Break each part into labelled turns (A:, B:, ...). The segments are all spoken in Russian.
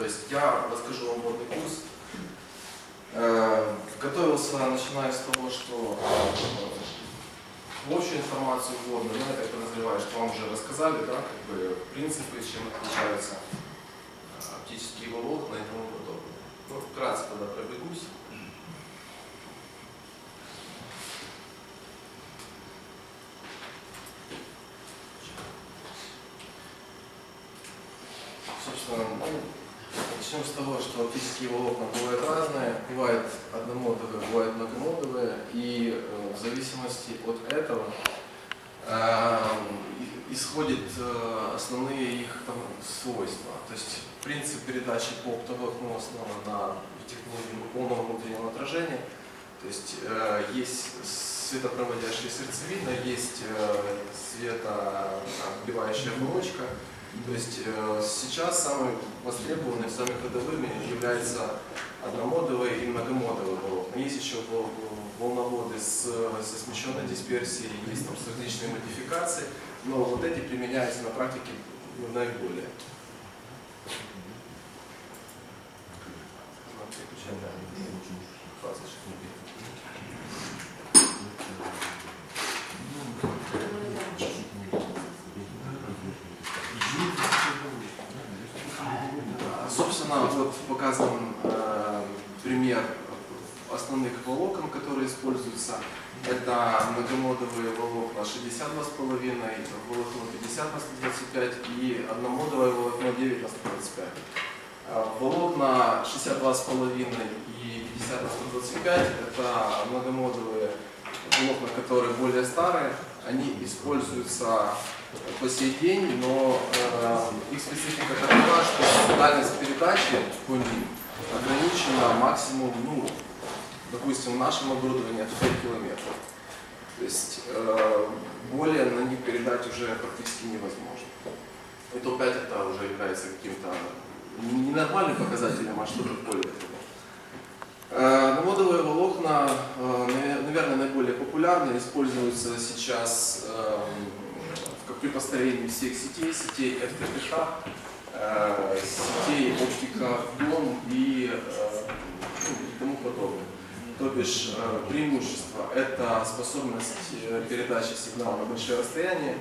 A: То есть я расскажу вам вводный курс. Э, Готовился, начиная с того, что э, общую информацию вводную, ну, я так подозреваю, что вам уже рассказали, да, как бы принципы, чем отличаются э, оптические волокна и тому подобное. Ну, вкратце тогда пробегусь. Собственно, ну, начнем с того, что оптические волокна бывают разные, бывают одномодовые, бывают многомодовые, и э, в зависимости от этого э, и- исходят э, основные их там, свойства. То есть принцип передачи по оптоволокну основан на технологии полного внутреннего отражения. То есть э, есть светопроводящая сердцевина, есть э, светоотбивающая оболочка. То есть э, сейчас самыми востребованными, самыми ходовыми являются одномодовые и многомодовые волокна. Есть еще вол- волноводы с, со смещенной дисперсией, есть там с различными модификацией, но вот эти применяются на практике наиболее. Вот показан э, пример основных волокон, которые используются. Это многомодовые волокна 62,5, волокно 50 на 125 и одномодовое волокно 9 на 125. Э, Волокна 62,5 и 50 на 125 это многомодовые волокна, которые более старые. Они используются по сей день, но э, их специфика такова, что дальность передачи по ним ограничена максимум, ну, допустим, в нашем оборудовании это 5 километров. То есть э, более на них передать уже практически невозможно. И то 5 это уже является каким-то ненормальным показателем, а что-то более того. Э, Новодовые волокна, э, наве- наверное, наиболее популярны, используются сейчас эм, при построении всех сетей, сетей FTTH, э, сетей оптика дом и, ну, и тому подобное. То бишь преимущество – это способность передачи сигнала на большие расстояния.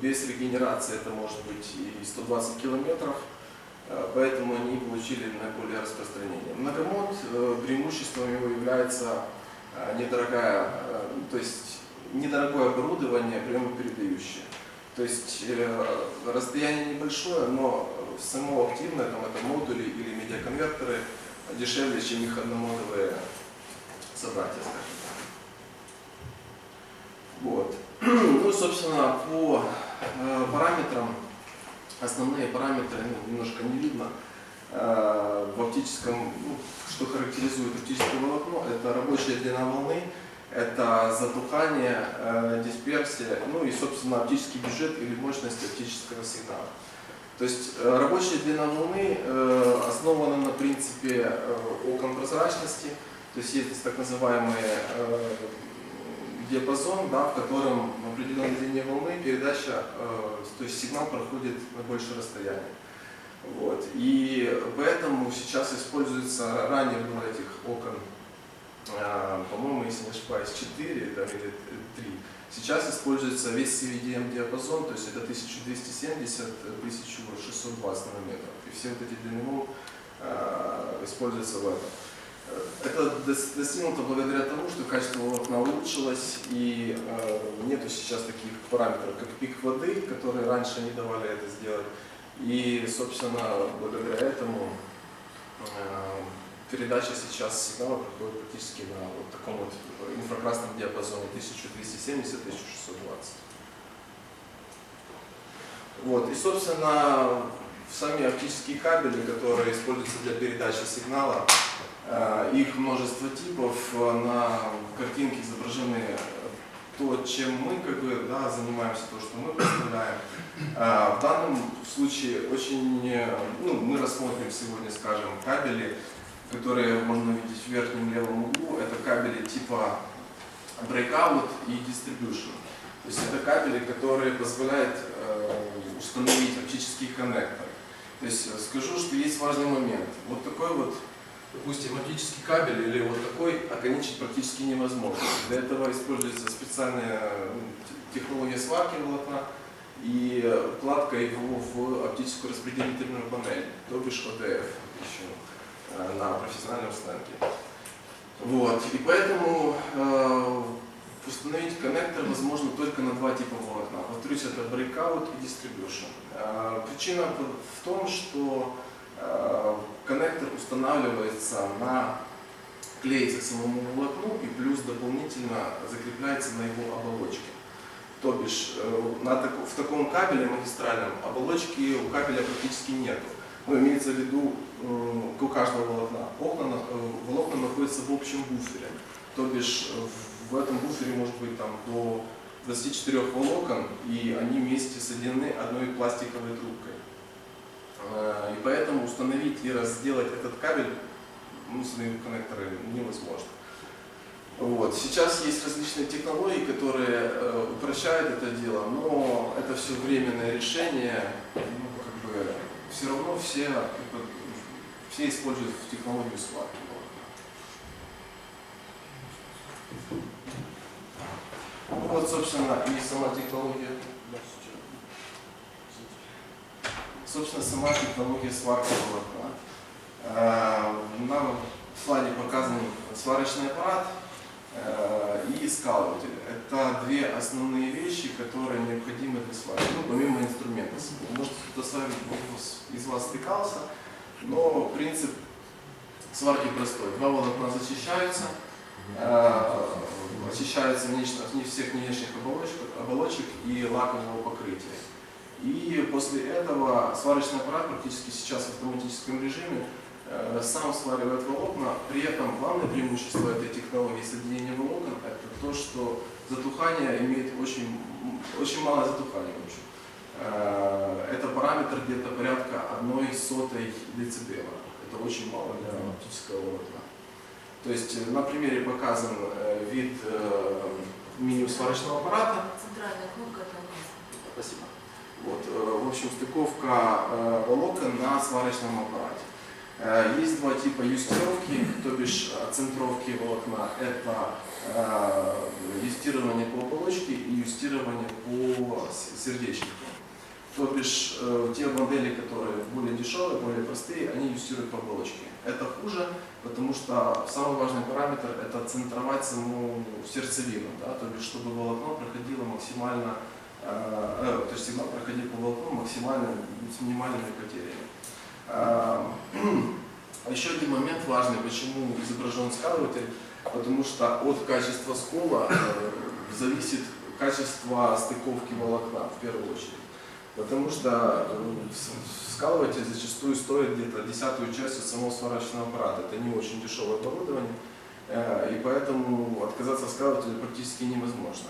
A: Без регенерации это может быть и 120 километров. Э, Поэтому они получили наиболее распространение. Многомод э, преимуществом его является э, недорогая, то есть недорогое оборудование, приемопередающее. То есть расстояние небольшое, но само активное, там это модули или медиаконвертеры дешевле, чем их одномодовые собратья, скажем так. Вот. Ну, собственно, по параметрам основные параметры ну, немножко не видно. Э, В оптическом, ну, что характеризует оптическое волокно, это рабочая длина волны, это затухание, э, дисперсия, ну и, собственно, оптический бюджет или мощность оптического сигнала. То есть э, рабочая длина волны э, основана на принципе окон прозрачности, то есть есть так называемый э, диапазон, да, в котором в определенной длине волны передача, э, то есть сигнал проходит на большее расстояние. Вот. И поэтому сейчас используется, ранее было этих окон, э, по-моему, если не ошибаюсь, 4 там, или 3. Сейчас используется весь CVDM диапазон, то есть это 1270-1620 нанометров. И все вот эти длины э, используются в этом. Это дос- достигнуто благодаря тому, что качество волокна улучшилось и э, нету сейчас таких параметров, как пик воды, которые раньше не давали это сделать. И, собственно, благодаря этому э, передача сейчас сигнала проходит практически на вот таком вот инфракрасном диапазоне 1270-1620. Вот. И, собственно, сами оптические кабели, которые используются для передачи сигнала, их множество типов. Э, На картинке изображены то, чем мы как бы, да, занимаемся, то, что мы представляем. Э, В данном случае очень, э, ну, мы рассмотрим сегодня, скажем, кабели, которые можно увидеть в верхнем левом углу. Это кабели типа breakout и distribution. То есть это кабели, которые позволяют э, установить оптические коннекторы. То есть э, скажу, что есть важный момент. Вот такой вот, допустим, оптический кабель или вот такой оконечить практически невозможно. Для этого используется специальная э, технология сварки волокна и вкладка его в оптическую распределительную панель, то бишь ОДФ еще э, на профессиональном сленге. Вот. И поэтому э, установить коннектор возможно только на два типа волокна. Повторюсь, это breakout и distribution. Э, причина в том, что коннектор устанавливается на клеится к самому волокну и плюс дополнительно закрепляется на его оболочке. То бишь э, на в таком кабеле магистральном оболочки у кабеля практически нету. Ну, имеется в виду э, у каждого волокна. Окна, на- э, волокна находятся в общем буфере. То бишь э, в этом буфере может быть там до 24 волокон, и они вместе соединены одной пластиковой трубкой. Э, И поэтому установить и разделать этот кабель, ну, установив коннекторы, невозможно. Вот. Сейчас есть различные технологии, которые э, упрощают это дело, но это все временное решение. Ну, как бы, все равно все, как бы, все используют технологию. Ну, Вот, собственно, и сама технология. Собственно, сама технология сварки волокна. Э, На слайде показан сварочный аппарат э, и скалыватель. Это две основные вещи, которые необходимы для сварки, ну, помимо инструмента. Может, кто-то из вас стыкался, но принцип сварки простой. Два волокна зачищаются, э, очищаются внешне- не всех внешних оболочек, оболочек и лакового покрытия. И после этого сварочный аппарат практически сейчас в автоматическом режиме э, сам сваривает волокна. При этом главное преимущество этой технологии соединения волокон – это то, что затухание имеет очень, очень малое затухание. В общем. Э, Это параметр где-то порядка одной сотой децибела. Это очень мало для оптического волокна. То есть э, на примере показан вид мини-сварочного аппарата.
B: Центральная кнопка это.
A: Спасибо. Вот, э, в общем, стыковка э, волокон на сварочном аппарате. Э, Есть два типа юстировки, то бишь оцентровки волокна. Это юстирование по оболочке и юстирование по сердечнику. То бишь те модели, которые более дешевые, более простые, они юстируют по оболочке. Это хуже, потому что самый важный параметр – это центровать саму сердцевину, да, то бишь чтобы волокно проходило максимально э, э, то есть сигнал проходил по волокну максимально с минимальными потерями. Э, а Еще один момент важный, почему изображен скалыватель, потому что от качества скола э, зависит качество стыковки волокна в первую очередь. Потому что э, скалыватель зачастую стоит где-то десятую часть от самого сварочного аппарата. Это не очень дешевое оборудование, и поэтому отказаться от скалывателя практически невозможно.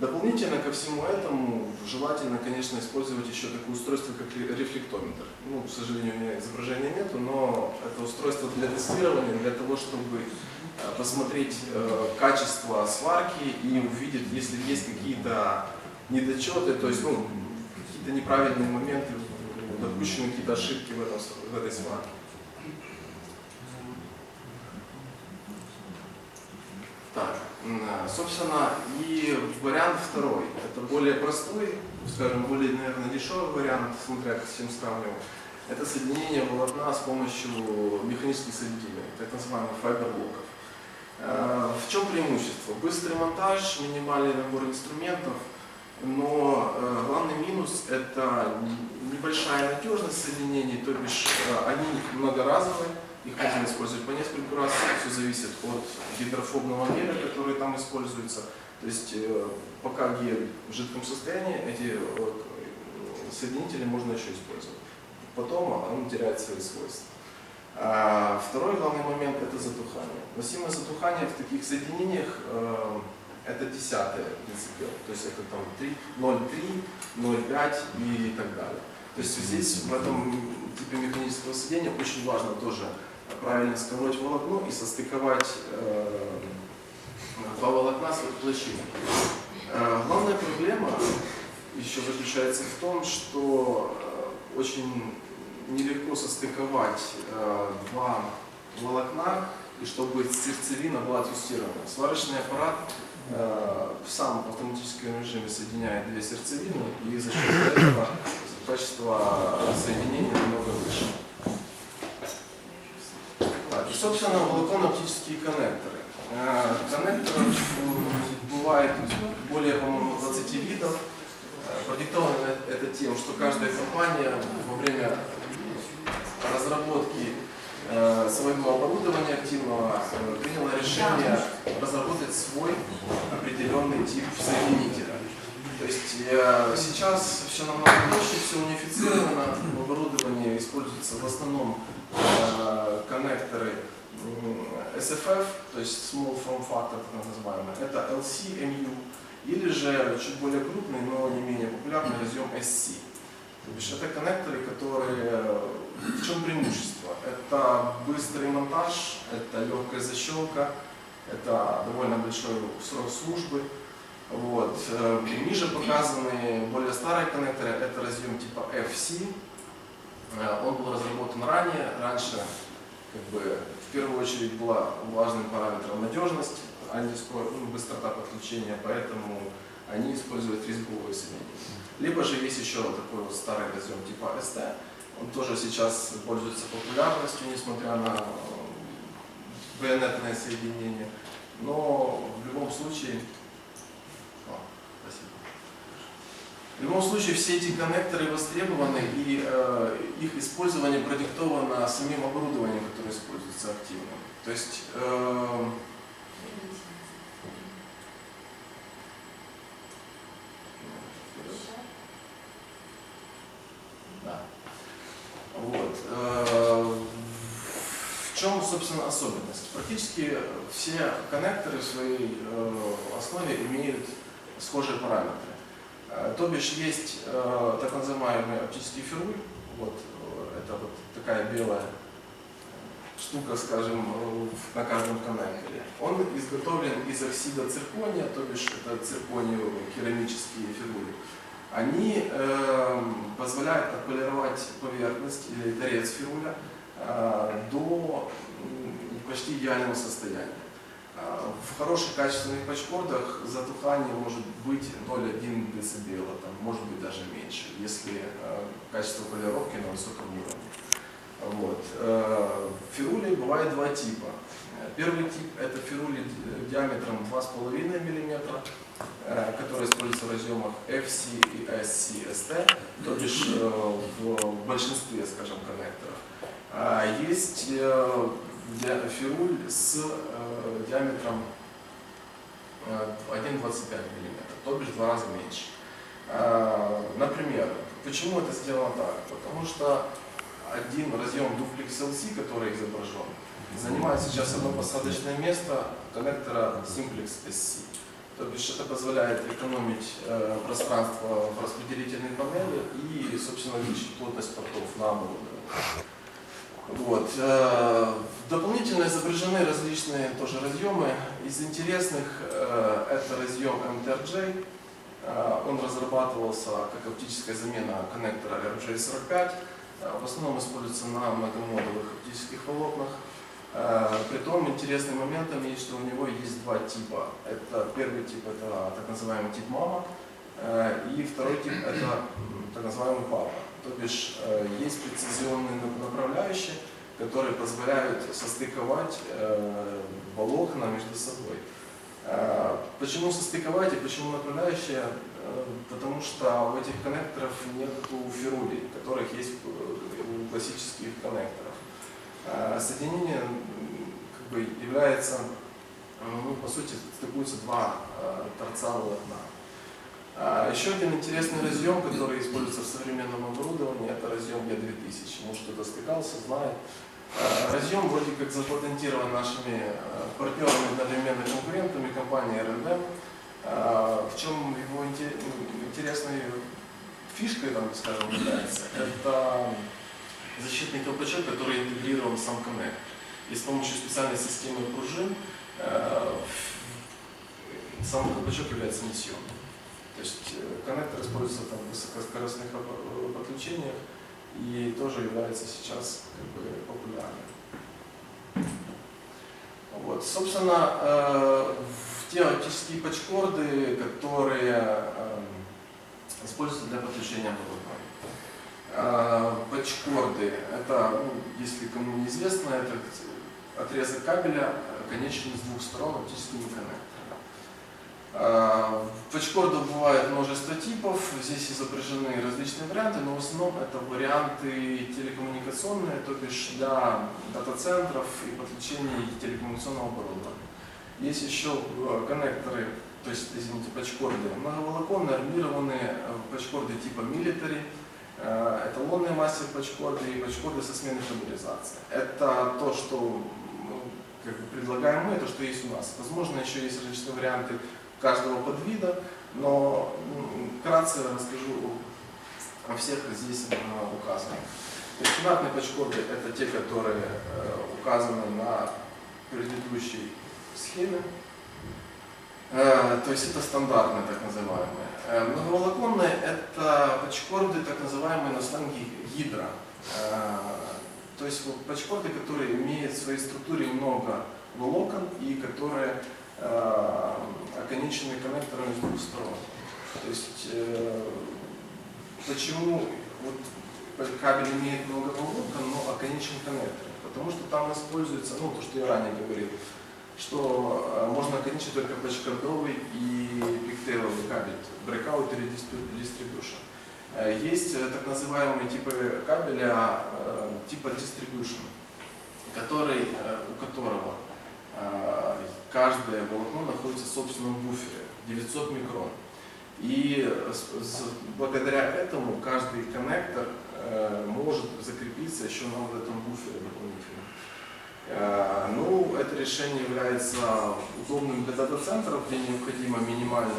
A: Дополнительно ко всему этому желательно, конечно, использовать еще такое устройство, как ре- рефлектометр. Ну, к сожалению, у меня изображения нету, но это устройство для тестирования, для того, чтобы э, посмотреть э, качество сварки и увидеть, если есть какие-то недочеты, то есть ну, какие-то неправильные моменты, допущены какие-то ошибки в, этом, в этой сварке. Так, м, э, собственно, и вариант второй. Это более простой, скажем, более, наверное, дешевый вариант, смотря с чем сравнивать. Это соединение волокна с помощью механических соединений, так называемых файберлоков. Э, В чем преимущество? Быстрый монтаж, минимальный набор инструментов, но э, главный минус – это небольшая надежность соединений, то бишь э, они многоразовые, их можно использовать по нескольку раз, все зависит от гидрофобного геля, который там используется. То есть э, пока гель в жидком состоянии, эти э, соединители можно еще использовать. Потом он теряет свои свойства. А Второй главный момент – это затухание. Носимое затухание в таких соединениях э, это десятые децибел, то есть это там 3, 0,3, 0,5 и так далее. То есть здесь в этом типе механического соединения очень важно тоже правильно сколоть волокно и состыковать э, два волокна с площиной. Э, главная проблема еще заключается в том, что э, очень нелегко состыковать два волокна, и чтобы сердцевина была тестирована. Сварочный аппарат сам в автоматическом режиме соединяет две сердцевины, и за счет этого качество соединения намного выше. Собственно, волоконно-оптические коннекторы. Э, Коннекторов э, бывает более, по-моему, 20 видов. Э, Продиктовано это тем, что каждая компания во время разработки своего оборудования активного приняла решение разработать свой определенный тип соединителя. То есть э, сейчас все намного проще, все унифицировано, в используются в основном э, коннекторы SFF, то есть Small Form Factor, так называемый, это LC, MU, или же чуть более крупный, но не менее популярный разъем SC. То бишь это коннекторы, которые... В чем преимущество? Это быстрый монтаж, это легкая защелка, это довольно большой срок службы. Вот. Э, Ниже показаны более старые коннекторы, это разъем типа FC. Э, Он был разработан ранее, раньше как бы, в первую очередь была важным параметром надежность, а не скор- ну, быстрота подключения, поэтому они используют резьбовые соединения. Либо же есть еще такой вот старый разъем типа ST, он тоже сейчас пользуется популярностью, несмотря на э, байонетное соединение. Но в любом случае... О, спасибо. В любом случае все эти коннекторы востребованы и э, их использование продиктовано самим оборудованием, которое используется активно. То есть э, Да. Вот. э, В чем, собственно, особенность? Практически все коннекторы в своей э, основе имеют схожие параметры. Э, То бишь есть э, так называемый оптический феруль, вот э, это вот такая белая штука, скажем, э, на каждом коннекторе. Он изготовлен из оксида циркония, то бишь это циркониевые керамические ферули они эм, позволяют отполировать поверхность или торец феруля э, до почти идеального состояния. Э, В хороших качественных пачкордах затухание может быть 0,1 дБ, там, может быть даже меньше, если э, качество полировки на высоком уровне. Вот. Э, Ферули бывает два типа. Первый тип это ферули ди- диаметром 2,5 мм, которые используются в разъемах FC и SC, ST, то бишь в большинстве, скажем, коннекторов. А Есть э, феруль с э, диаметром э, 1,25 мм, то бишь в два раза меньше. А, Например, почему это сделано так? Потому что один разъем Duplex LC, который изображен, занимает сейчас одно посадочное место коннектора Simplex SC. То бишь это позволяет экономить э, пространство в распределительной панели и, собственно, увеличить плотность портов на оборудовании. Вот. э, Дополнительно изображены различные тоже разъемы. Из интересных э, это разъем MTRJ. Э, Он разрабатывался как оптическая замена коннектора RJ45. Э, В основном используется на многомодулях оптических волокнах. Притом интересным моментом есть, что у него есть два типа. Это первый тип это так называемый тип мама, и второй тип это так называемый папа. То бишь есть прецизионные нап- направляющие, которые позволяют состыковать э, волокна между собой. Э, Почему состыковать и почему направляющие? Э, Потому что у этих коннекторов нет ферулей, которых есть э, у классических коннекторов. Э, Соединение как бы является, ну, по сути, стыкуются два э, торца волокна. А, Еще один интересный разъем, который используется в современном оборудовании, это разъем Е2000. Может, кто-то стыкался, знает. А, Разъем вроде как запатентирован нашими э, партнерами, одновременно конкурентами, компанией РНД. А, В чем его инте- интересной фишкой, там, скажем, является, это защитный колпачок, который интегрирован в сам коннект. И с помощью специальной системы пружин э, сам колпачок является несъемным. То есть э, коннектор используется там, в высокоскоростных оп- подключениях и тоже является сейчас как бы, популярным. Вот, собственно, э, в те оптические патчкорды, которые эм, используются для подключения Wi-Fi. Э, Патчкорды, это, ну, если кому неизвестно, это отрезок кабеля, э, конечный с двух сторон оптическими коннекторами. Э, Патчкордов бывает множество типов, здесь изображены различные варианты, но в основном это варианты телекоммуникационные, то бишь для дата-центров и подключения телекоммуникационного оборудования. Есть еще э, коннекторы, то есть, извините, патчкорды многоволоконные, армированные, э, патчкорды типа э, эталонные мастер патчкорды и патчкорды со сменой поляризации. Это то, что ну, как бы предлагаем мы, то, что есть у нас. Возможно, еще есть различные варианты каждого подвида, но вкратце расскажу о всех здесь указанных. Стандартные патчкорды это те, которые э, указаны на предыдущей схеме. Э, То есть это стандартные так называемые. Э, Многоволоконные это патчкорды так называемые на сленге гидра. То есть вот патчкорды, которые имеют в своей структуре много волокон и которые э, коннекторами с двух сторон. То есть э, почему вот кабель имеет много волокон, но оконечен коннектор? Потому что там используется, ну то, что я ранее говорил, что э, можно оконечить только патчкордовый и пиктейловый кабель, breakout или distribution. Э, Есть так называемые типы кабеля типа distribution, который, у которого каждое волокно находится в собственном буфере 900 микрон. И с- с- благодаря этому каждый коннектор э, может закрепиться еще на вот этом буфере дополнительно. Э, Ну, это решение является удобным для дата-центров, где необходимо минимально,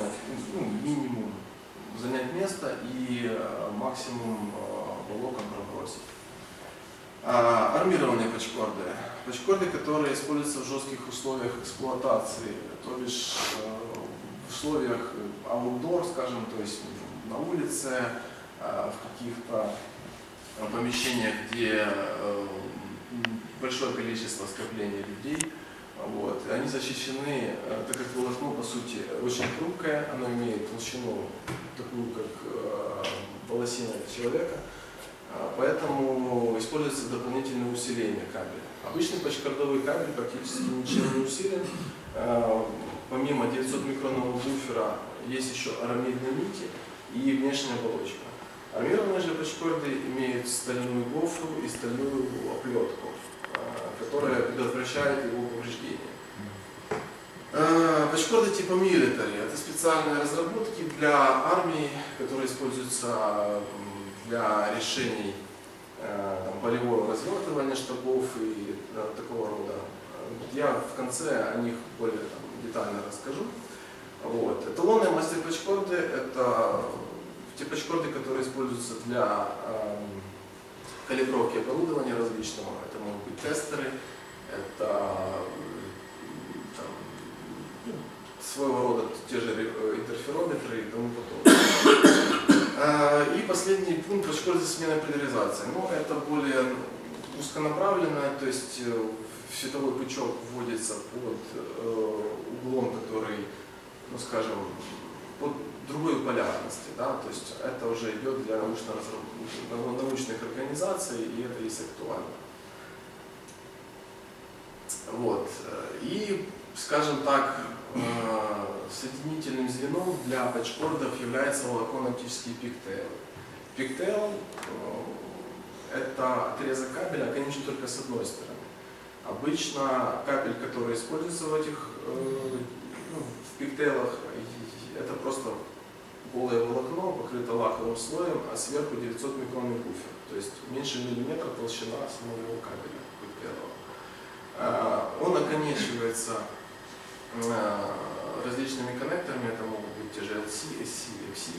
A: ну, минимум занять место и э, максимум э, волокон пробросить. Армированные патчкорды. Патчкорды, которые используются в жестких условиях эксплуатации, то бишь э, в условиях outdoor, скажем, то есть на улице, э, в каких-то э, помещениях, где э, большое количество скопления людей. Вот. Они защищены, э, так как волокно, по сути, очень хрупкое, оно имеет толщину такую, как э, волосина человека, Поэтому используется дополнительное усиление кабеля. Обычный патчкордовый кабель практически ничем не усилен. А, Помимо 900-микронного буфера есть еще арамидные нити и внешняя оболочка. Армированные же патчкорды имеют стальную гофру и стальную оплетку, а, которая предотвращает его повреждение. А, Патчкорды типа military – это специальные разработки для армии, которые используются для решений э, там, полевого развертывания штабов и э, такого рода. Я в конце о них более там, детально расскажу. Вот. Эталонные мастер-патчкорды – это те патчкорды, которые используются для эм, калибровки оборудования различного. Это могут быть тестеры, это там, ну, своего рода те же э, интерферометры и тому подобное. Э, И последний пункт патчкорды с сменой поляризации. Ну, это более узконаправленное, то есть э, световой пучок вводится под э, углом, который, ну скажем, под другой полярности, да, то есть это уже идет для научных организаций, и это есть актуально. Вот. И, скажем так, соединительным звеном для патчкордов является волоконно-оптический пиктейл. Пиктейл э, это отрезок кабеля, конечно, только с одной стороны. Обычно кабель, который используется в этих э, ну, в пиктейлах, это просто голое волокно, покрыто лаковым слоем, а сверху 900 микронный буфер. То есть меньше миллиметра толщина самого кабеля пиктейлового. Э, Он оконечивается э, различными коннекторами, это могут быть те же LC, SC, FC,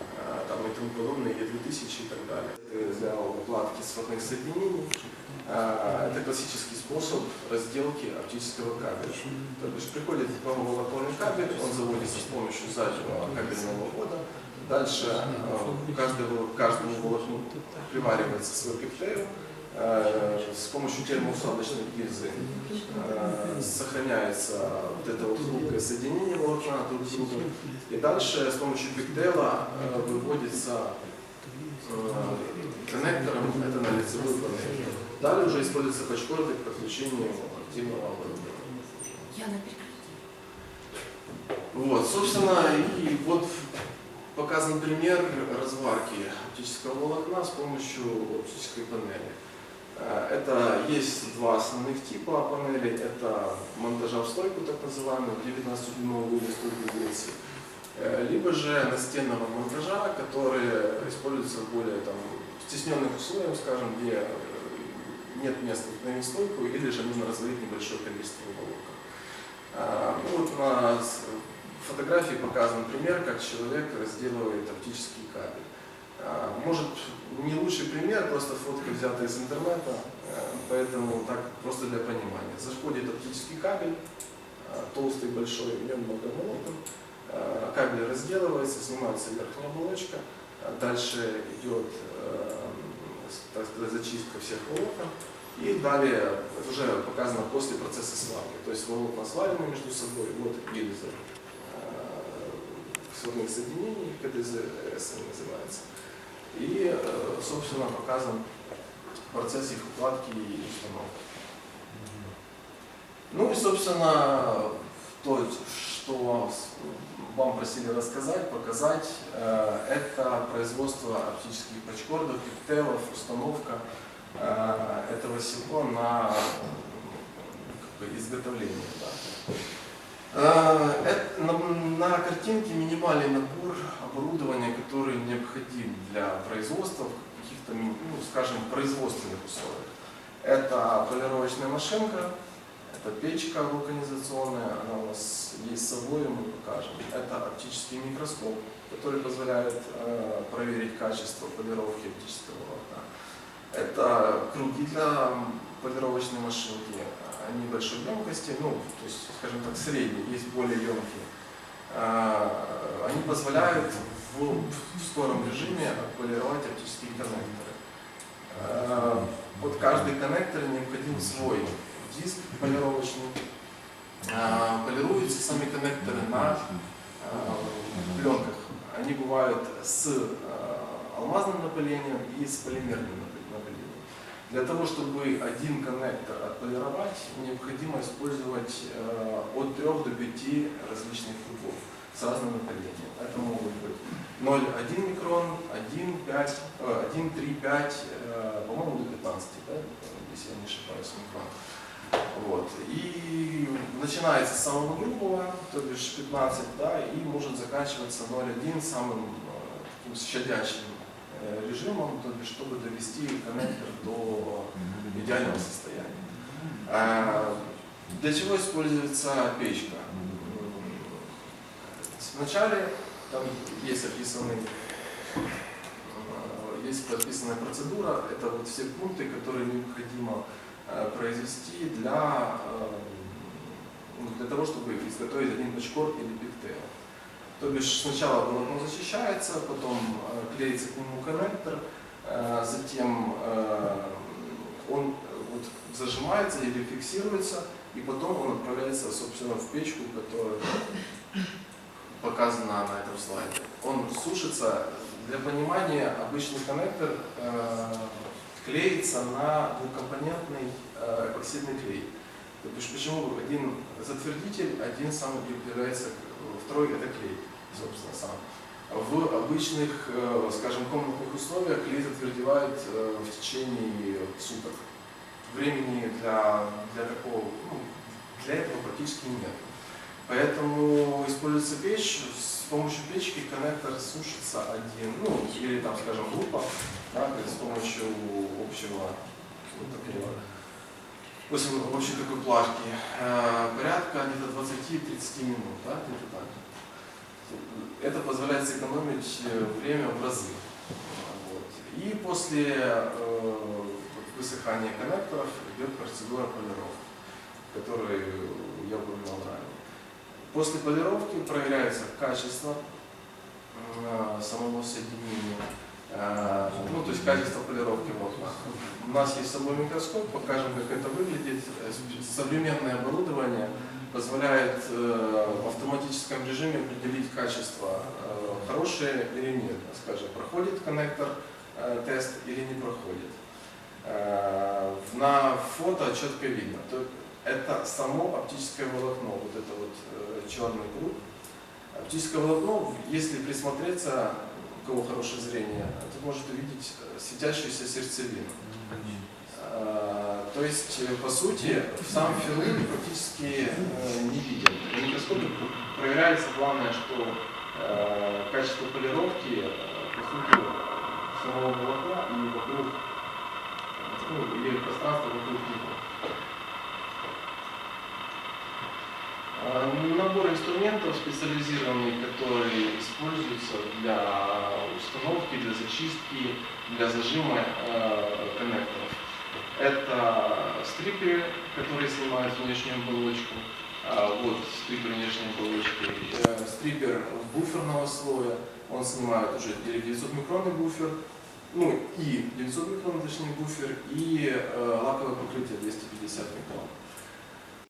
A: э, там и тому подобное, E2000 и так далее. Это Для укладки сводных соединений. Э, Это классический способ разделки оптического кабеля. То есть приходит нововолоконный кабель, он заводится с помощью заднего кабельного хода, Дальше э, вол- каждому волокну приваривается свой пиктейл. Э, С помощью термоусадочной гильзы э, сохраняется вот это вот хрупкое соединение волокна друг с другом. И дальше с помощью пиктейла э, выводится коннектором, это на лицевую панель. Далее уже используется пачкорды к подключению активного оборудования. Вот, собственно, и вот показан пример разварки оптического волокна с помощью оптической панели. Э, Это есть два основных типа панелей. Это монтажа в стойку, так называемый, 19-дюймовый стойку греции. Э, Либо же настенного монтажа, которые используются в более там, стесненных условиях, скажем, где э, нет места на стойку, или же нужно разварить небольшое количество волокон. А, ну Вот на с- фотографии показан пример, как человек разделывает оптический кабель. А, Может, не лучший пример, просто фотка взята из интернета, э, поэтому так просто для понимания. Заходит оптический кабель, а, толстый, большой, в нем много волокон. А, Кабель разделывается, снимается верхняя оболочка, а дальше идет так сказать, зачистка всех волокон. И далее уже показано после процесса сварки. То есть волокна сварены между собой, вот гильза э, сварных соединений, они называется. И, э, собственно, показан процесс их укладки и установки. Ну и, собственно, то, что вам просили рассказать, показать, э, это производство оптических пачкордов, пиктелов, установка э, этого всего на как бы, изготовление. да. Э, на, картинке минимальный набор оборудования, который необходим для производства в каких-то, ну, скажем, производственных условиях. Это полировочная машинка, это печка вулканизационная, она у нас есть с собой, мы покажем. Это оптический микроскоп, который позволяет э, проверить качество полировки оптического волокна. Это круги для полировочной машинки, они большой емкости, ну, то есть, скажем так, средние, есть более емкие. А, Они позволяют в, в скором режиме полировать оптические коннекторы. А, Под каждый коннектор необходим свой диск полировочный. А, Полируются сами коннекторы на а, пленках. Они бывают с а, алмазным напылением и с полимерным напы- напылением. Для того, чтобы один коннектор отполировать, необходимо использовать э, от 3 до 5 различных кругов с разным напылением. Это могут быть 0,1 микрон, 1, 5, э, 1, 3, 5, э, по-моему, до 15, да, если я не ошибаюсь, микрон. Вот. И начинается с самого грубого, то бишь 15, да, и может заканчиваться 0,1 самым э, таким щадящим режимом, то бишь, чтобы довести коннектор до идеального состояния. А, Для чего используется печка? Вначале там есть описанный э, есть прописанная процедура, это вот все пункты, которые необходимо э, произвести для, э, для того, чтобы изготовить один пачкорд или пиктейл. То бишь сначала волокно зачищается, потом э, клеится к нему коннектор, э, затем э, он вот зажимается или фиксируется, и потом он отправляется, собственно, в печку, которая показана на этом слайде. Он сушится. Для понимания, обычный коннектор клеится на двухкомпонентный эпоксидный клей. То бишь, почему один затвердитель, один сам является, второй это клей, собственно, сам. В обычных, э, скажем, комнатных условиях клей затвердевает э, в течение суток. Времени для, для такого, ну, для этого практически нет. Поэтому используется печь, с помощью печки коннектор сушится один, ну, или там, скажем, группа, да, с помощью общего вот такого, общей такой плашки, э, порядка где-то 20-30 минут, да, где-то так. Это позволяет сэкономить э, время в разы. Вот. И после э, высыхания коннекторов идет процедура полировки, которую я упоминал ранее. После полировки проверяется качество самого соединения. Э, Ну, то есть качество полировки волокна. У нас есть с собой микроскоп, покажем, как это выглядит. Современное оборудование позволяет э, в автоматическом режиме определить качество, э, хорошее или нет. Скажем, проходит коннектор тест или не проходит. На фото четко видно. То это само оптическое волокно, вот это вот черный круг. Оптическое волокно, если присмотреться, у кого хорошее зрение, ты может увидеть э, светящуюся сердцевину. Э, То есть, э, по сути, сам филин практически э, не виден. На микроскопе проверяется главное, что качество полировки, по сути, самого волокна и вокруг, ну, или пространства вокруг него. Набор инструментов специализированный, который используется для установки, для зачистки, для зажима э, коннекторов. Это стрипперы, которые снимают внешнюю оболочку. А, Вот стриппер внешней оболочки. Э, Стриппер буферного слоя. Он снимает уже или 900 микронный буфер, ну и 900 микрон, точнее буфер, и э, лаковое покрытие 250 микрон.